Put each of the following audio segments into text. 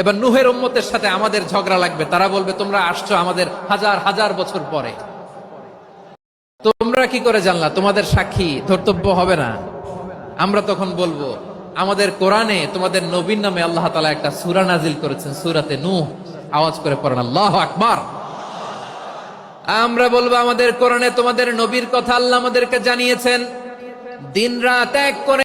এবার নুহের উম্মতের সাথে আমাদের ঝগড়া লাগবে। তারা বলবে, তোমরা আসছো আমাদের হাজার হাজার বছর পরে। তোমরা কি করে জানলা? তোমাদের সাক্ষী ধর্তব্য হবে না। আমরা তখন বলব, আমাদের কোরআনে তোমাদের নবীন নামে আল্লাহ তালা একটা সুরা নাজিল করেছেন, সুরাতে নুহ। আওয়াজ করে পড়েন, আল্লাহ আকবার। আমরা বলব, আমাদের কোরআনে তোমাদের নবীর কথা আল্লাহ আমাদেরকে জানিয়েছেন। দিন রাত এক করে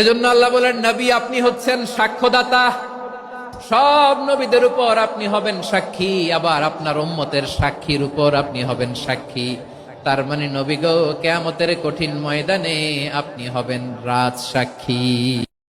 এজন্য আল্লাহ বলেন, নবী, আপনি হচ্ছেন সাক্ষ্যদাতা। সব নবীদের উপর আপনি হবেন সাক্ষী, আবার আপনার উম্মতের সাক্ষীর উপর আপনি হবেন সাক্ষী। তার মানে নবী গো, কেয়ামতের কঠিন ময়দানে আপনি হবেন রাজ সাক্ষী।